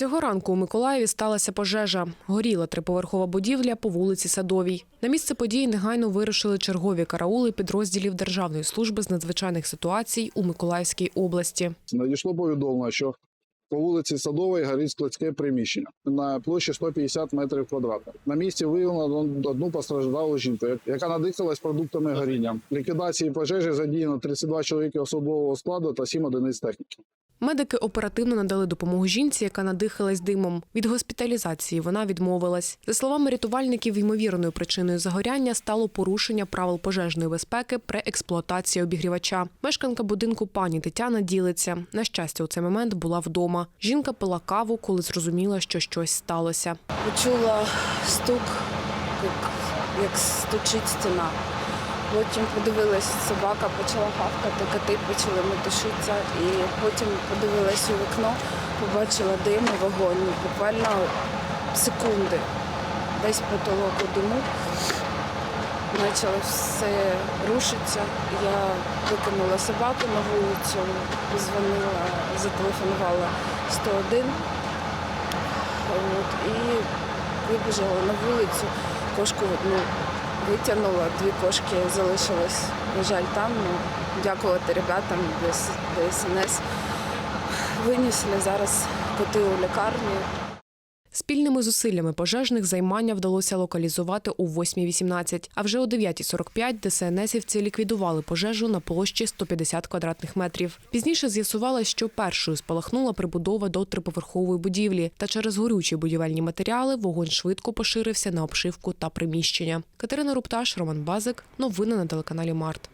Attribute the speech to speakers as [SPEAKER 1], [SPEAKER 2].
[SPEAKER 1] Цього ранку у Миколаєві сталася пожежа. Горіла триповерхова будівля по вулиці Садовій. На місце події негайно вирушили чергові караули підрозділів Державної служби з надзвичайних ситуацій у Миколаївській області.
[SPEAKER 2] Надійшло повідомлення, що по вулиці Садової горить складське приміщення на площі 150 метрів квадратних. На місці виявлено одну постраждалу жінку, яка надихалась продуктами горіння. Ліквідації пожежі задіяно 32 чоловіки особового складу та 7 одиниць техніки.
[SPEAKER 1] Медики оперативно надали допомогу жінці, яка надихалась димом. Від госпіталізації вона відмовилась. За словами рятувальників, ймовірною причиною загоряння стало порушення правил пожежної безпеки при експлуатації обігрівача. Мешканка будинку пані Тетяна ділиться. На щастя, у цей момент була вдома. Жінка пила каву, коли зрозуміла, що щось сталося.
[SPEAKER 3] Почула стук, як, як стучить стіна. Потім подивилась, собака почала гавкати, коти почали метушитися. І потім подивилась у вікно, побачила дим і вогонь. Буквально секунди. Весь потолок у диму. Почало все рушитися. Я викинула собаку на вулицю, дзвонила, зателефонувала 101. От, і вибіжала на вулицю, кошку ну, витягнула, дві кошки залишилось, на жаль, там. Ну, дякувати ребятам ДСНС. Винесли зараз коти у лікарню.
[SPEAKER 1] Спільними зусиллями пожежних займання вдалося локалізувати у 8.18, а вже о 9.45 ДСНСівці ліквідували пожежу на площі 150 квадратних метрів. Пізніше з'ясувалось, що першою спалахнула прибудова до триповерхової будівлі, та через горючі будівельні матеріали вогонь швидко поширився на обшивку та приміщення. Катерина Рупташ, Роман Базик. Новини на телеканалі Март.